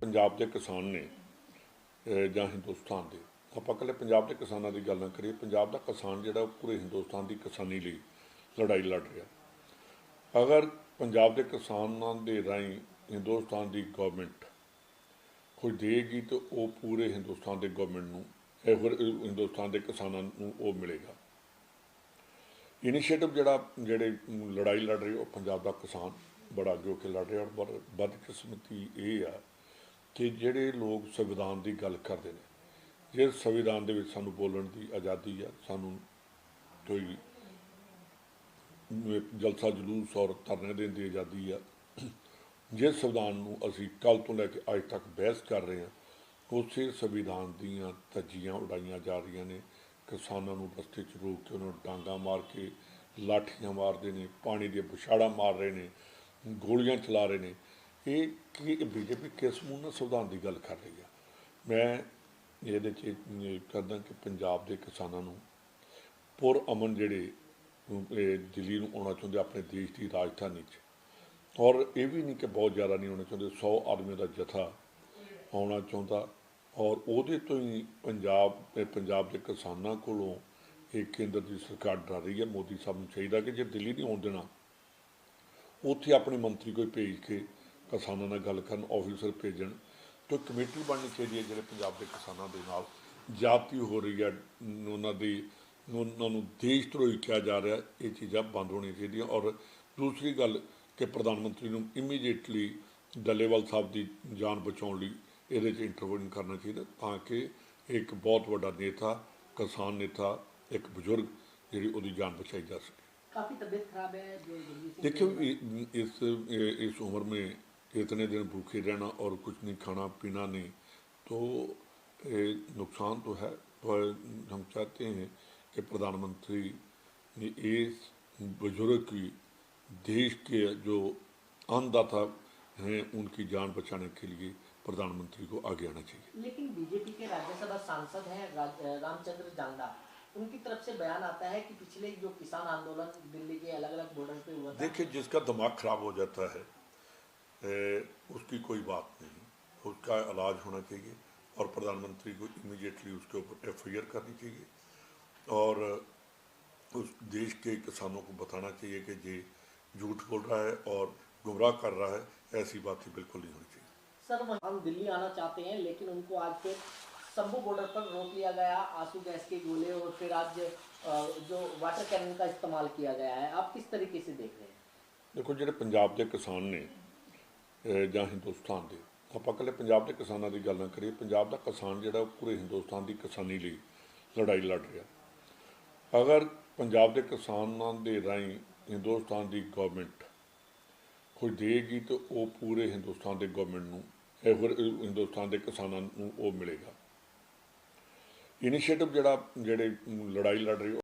ਪੰਜਾਬ ਦੇ ਕਿਸਾਨ ਨੇ ਜਾਂ ਹਿੰਦੁਸਤਾਨ ਦੇ। ਆਪਾਂ ਇਕੱਲੇ ਪੰਜਾਬ ਦੇ ਕਿਸਾਨਾਂ ਦੀ ਗੱਲ ਨਾ ਕਰੀਏ। ਪੰਜਾਬ ਦਾ ਕਿਸਾਨ ਜਿਹੜਾ ਉਹ ਪੂਰੇ ਹਿੰਦੁਸਤਾਨ ਦੀ ਕਿਸਾਨੀ ਲਈ ਲੜਾਈ ਲੜ ਰਿਹਾ। ਅਗਰ ਪੰਜਾਬ ਦੇ ਕਿਸਾਨਾਂ ਦੇ ਰਾਹੀਂ ਹਿੰਦੁਸਤਾਨ ਦੀ ਗਵਰਨਮੈਂਟ ਕੁਝ ਦੇਗੀ ਤਾਂ ਉਹ ਪੂਰੇ ਹਿੰਦੁਸਤਾਨ ਦੇ ਗਵਰਨਮੈਂਟ ਨੂੰ, ਇਹ ਹਿੰਦੁਸਤਾਨ ਦੇ ਕਿਸਾਨਾਂ ਨੂੰ ਉਹ ਮਿਲੇਗਾ। ਇਨੀਸ਼ੀਏਟਿਵ ਜਿਹੜਾ, ਜਿਹੜੇ ਲੜਾਈ ਲੜ ਰਹੇ ਉਹ ਪੰਜਾਬ ਦਾ ਕਿਸਾਨ ਬੜਾ ਅੱਗੇ ਹੋ ਲੜ ਰਿਹਾ। ਔਰ ਬੜ- ਬਦਕਿਸਮਤੀ ਇਹ ਆ ਕਿ ਜਿਹੜੇ ਲੋਕ ਸੰਵਿਧਾਨ ਦੀ ਗੱਲ ਕਰਦੇ ਨੇ, ਜੇ ਸੰਵਿਧਾਨ ਦੇ ਵਿੱਚ ਸਾਨੂੰ ਬੋਲਣ ਦੀ ਆਜ਼ਾਦੀ ਆ, ਸਾਨੂੰ ਕੋਈ ਜਲਸਾ ਜਲੂਸ ਔਰ ਧਰਨੇ ਦੇਣ ਦੀ ਆਜ਼ਾਦੀ ਆ ਜਿਸ ਸੰਵਿਧਾਨ ਨੂੰ ਅਸੀਂ ਕੱਲ ਤੋਂ ਲੈ ਕੇ ਅੱਜ ਤੱਕ ਬਹਿਸ ਕਰ ਰਹੇ ਹਾਂ, ਉਸੇ ਸੰਵਿਧਾਨ ਦੀਆਂ ਧੱਜੀਆਂ ਉਡਾਈਆਂ ਜਾ ਰਹੀਆਂ ਨੇ, ਕਿਸਾਨਾਂ ਨੂੰ ਰਸਤੇ 'ਚ ਰੋਕ ਕੇ ਉਹਨਾਂ ਨੂੰ ਡਾਂਗਾ ਮਾਰ ਕੇ ਲਾਠੀਆਂ ਮਾਰਦੇ ਨੇ, ਪਾਣੀ ਦੀਆਂ ਬੁਛਾੜਾਂ ਮਾਰ ਰਹੇ ਨੇ, ਗੋਲੀਆਂ ਚਲਾ ਰਹੇ ਨੇ ਇਹ ਕੀ ਬੀਜੇਪੀ ਕਿਸ ਮੂੰਹ ਨਾਲ ਸੰਵਿਧਾਨ ਦੀ ਗੱਲ ਕਰ ਰਹੀ ਆ? ਮੈਂ ਇਹਦੇ 'ਚ ਇਹ ਕਰਦਾ ਕਿ ਪੰਜਾਬ ਦੇ ਕਿਸਾਨਾਂ ਨੂੰ ਪੁਰ ਅਮਨ ਜਿਹੜੇ ਦਿੱਲੀ ਨੂੰ ਆਉਣਾ ਚਾਹੁੰਦੇ ਆਪਣੇ ਦੇਸ਼ ਦੀ ਰਾਜਧਾਨੀ 'ਚ। ਔਰ ਇਹ ਵੀ ਨਹੀਂ ਕਿ ਬਹੁਤ ਜ਼ਿਆਦਾ ਨਹੀਂ ਆਉਣਾ ਚਾਹੁੰਦੇ 100 ਆਦਮੀਆਂ ਦਾ ਜਥਾ ਆਉਣਾ ਚਾਹੁੰਦਾ। ਔਰ ਉਹਦੇ ਤੋਂ ਹੀ ਪੰਜਾਬ ਪੰਜਾਬ ਦੇ ਕਿਸਾਨਾਂ ਕੋਲੋਂ ਇਹ ਕੇਂਦਰ ਦੀ ਸਰਕਾਰ ਡਰ ਰਹੀ ਹੈ ਮੋਦੀ ਸਾਹਿਬ ਨੂੰ ਚਾਹੀਦਾ ਕਿ ਜੇ ਦਿੱਲੀ ਨਹੀਂ ਆਉਣ ਦੇਣਾ, ਉੱਥੇ ਆਪਣੇ ਮੰਤਰੀ ਕੋਈ ਭੇਜ ਕੇ ਕਿਸਾਨਾਂ ਨਾਲ ਗੱਲ ਕਰਨ ਆਫੀਸਰ ਭੇਜਣ ਤੇ ਕਮੇਟੀ ਬਣਨੀ ਚਾਹੀਦੀ ਹੈ ਜਿਹੜੇ ਪੰਜਾਬ ਦੇ ਕਿਸਾਨਾਂ ਦੇ ਨਾਲ। ਜਾਤੀ ਹੋ ਰਹੀ ਹੈ ਉਹਨਾਂ ਦੀ ਉਹਨਾਂ ਨੂੰ ਦੇਸ਼ ਧਰੋਹੀ ਕਿਹਾ ਜਾ ਰਿਹਾ ਇਹ ਚੀਜ਼ਾਂ ਬੰਦ ਹੋਣੀਆਂ ਚਾਹੀਦੀਆਂ। ਔਰ ਦੂਸਰੀ ਗੱਲ ਕਿ ਪ੍ਰਧਾਨ ਮੰਤਰੀ ਨੂੰ ਇਮੀਡੀਏਟਲੀ ਡੱਲੇਵਾਲ ਸਾਹਿਬ ਦੀ ਜਾਨ ਬਚਾਉਣ ਲਈ ਇਹਦੇ 'ਚ ਇੰਟਰਵਿਊ ਕਰਨਾ ਚਾਹੀਦਾ ਤਾਂ ਕਿ ਇੱਕ ਬਹੁਤ ਵੱਡਾ ਨੇਤਾ ਕਿਸਾਨ ਨੇਤਾ ਇੱਕ ਬਜ਼ੁਰਗ ਜਿਹੜੀ ਉਹਦੀ ਜਾਨ ਬਚਾਈ ਜਾ ਸਕੇ। ਕਾਫੀ ਤਬੀਅਤ ਖਰਾਬ ਹੈ ਜੋ ਦੇਖੋ ਇਸ ਇਸ ਉਮਰ ਮੇ इतने दिन भूखे रहना और कुछ नहीं खाना पीना नहीं तो नुकसान तो है पर हम चाहते हैं कि प्रधानमंत्री ने इस बुज़ुर्ग की देश के जो अन्नदाता हैं उनकी जान बचाने के लिए प्रधानमंत्री को आगे आना चाहिए। लेकिन बीजेपी के राज्यसभा सांसद हैं रामचंद्र जांगड़ा। उनकी तरफ़ से बयान आता है कि पिछले जो किसान आंदोलन दिल्ली के अलग अलग बॉर्डर पे हुआ देखिए जिसका दिमाग खराब हो जाता है उसकी कोई बात नहीं। उसका इलाज होना चाहिए और प्रधानमंत्री को इमीडिएटली उसके ऊपर एफ़ आई आर करनी चाहिए। और उस देश के किसानों को बताना चाहिए कि ये झूठ बोल रहा है और गुमराह कर रहा है ऐसी बातें बिल्कुल नहीं होनी चाहिए। सर हम दिल्ली आना चाहते हैं लेकिन उनको आज के शंभू बॉर्डर पर रोक लिया गया आँसू गैस के गोले और फिर आज जो वाटर कैनन का इस्तेमाल किया गया है। आप किस तरीके से देख रहे हैं? देखो जो पंजाब के किसान ने ਜਾਂ ਹਿੰਦੁਸਤਾਨ ਦੇ। ਆਪਾਂ ਇਕੱਲੇ ਪੰਜਾਬ ਦੇ ਕਿਸਾਨਾਂ ਦੀ ਗੱਲ ਨਾ ਕਰੀਏ, ਪੰਜਾਬ ਦਾ ਕਿਸਾਨ ਜਿਹੜਾ ਉਹ ਪੂਰੇ ਹਿੰਦੁਸਤਾਨ ਦੀ ਕਿਸਾਨੀ ਲਈ ਲੜਾਈ ਲੜ ਰਿਹਾ। ਅਗਰ ਪੰਜਾਬ ਦੇ ਕਿਸਾਨਾਂ ਦੇ ਰਾਹੀਂ ਹਿੰਦੁਸਤਾਨ ਦੀ ਗਵਰਨਮੈਂਟ ਕੁਝ ਦੇਗੀ ਤਾਂ ਉਹ ਪੂਰੇ ਹਿੰਦੁਸਤਾਨ ਦੇ ਗਵਰਨਮੈਂਟ ਨੂੰ ਹਿੰਦੁਸਤਾਨ ਦੇ ਕਿਸਾਨਾਂ ਨੂੰ ਉਹ ਮਿਲੇਗਾ। ਇਨੀਸ਼ੀਏਟਿਵ ਜਿਹੜਾ, ਜਿਹੜੇ ਲੜਾਈ ਲੜ ਰਹੀ